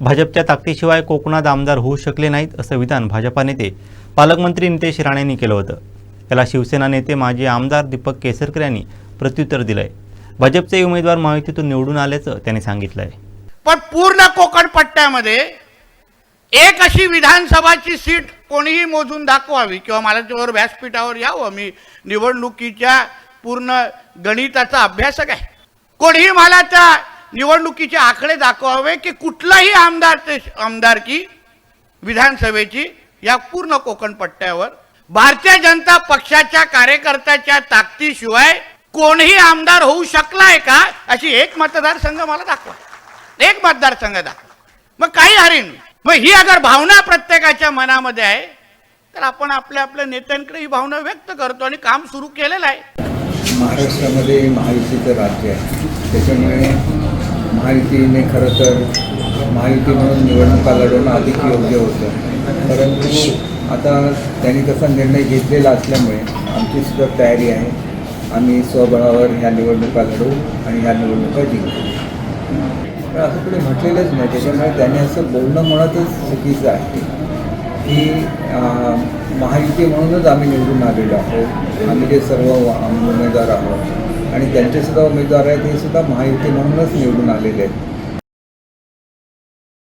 भाजपच्या ताकदीशिवाय कोकणात आमदार होऊ शकले नाहीत असं विधान भाजपा नेते पालकमंत्री नितेश राणेंनी केलं होतं. याला शिवसेना नेते माजी आमदार दीपक केसरकर यांनी प्रत्युत्तर दिलंय. भाजपचे उमेदवार महायुतीतून निवडून आल्याचं त्यांनी सांगितलंय. पण पूर्ण कोकण पट्ट्यामध्ये एक अशी विधानसभाची सीट कोणीही मोजून दाखवावी किंवा मला त्यावर व्यासपीठावर यावं. मी निवडणुकीच्या पूर्ण गणिताचा अभ्यासक आहे. कोणीही मला त्या निवडणुकीचे आकडे दाखवावे की कुठलाही आमदार ते आमदारकी विधानसभेची या पूर्ण कोकण पट्ट्यावर. भारतीय जनता पक्षाच्या कार्यकर्त्याच्या ताकदीशिवाय कोणीही आमदार होऊ शकलाय का? अशी एक मतदारसंघ मला दाखवा. एक मतदारसंघ दाखवा. मग काही हरीन मग ही अगर भावना प्रत्येकाच्या मनामध्ये आहे तर आपण आपल्या आपल्या नेत्यांकडे ही भावना व्यक्त करतो आणि काम सुरू केलेलं आहे. महाराष्ट्रामध्ये महायुतीचं राज्य आहे. त्याच्यामुळे महायुतीने खरं तर महायुती म्हणून निवडणुका लढवणं अधिक योग्य होतं. परंतु आता त्यांनी तसा निर्णय घेतलेला असल्यामुळे आमची सुद्धा तयारी आहे. आम्ही स्वबळावर ह्या निवडणुका लढवू आणि ह्या निवडणुका जिंकू. पण असं कुठे म्हटलेलंच नाही. त्याच्यामुळे त्याने असं बोलणं म्हणतच चुकीचं आहे. की महायुती म्हणूनच आम्ही निवडून आलेलो आहोत. आम्ही जे सर्व उमेदवार आहोत. आणि त्यांचेसुद्धा उमेदवार आहेत हे सुद्धा महायुती म्हणूनच निवडून आलेले आहेत.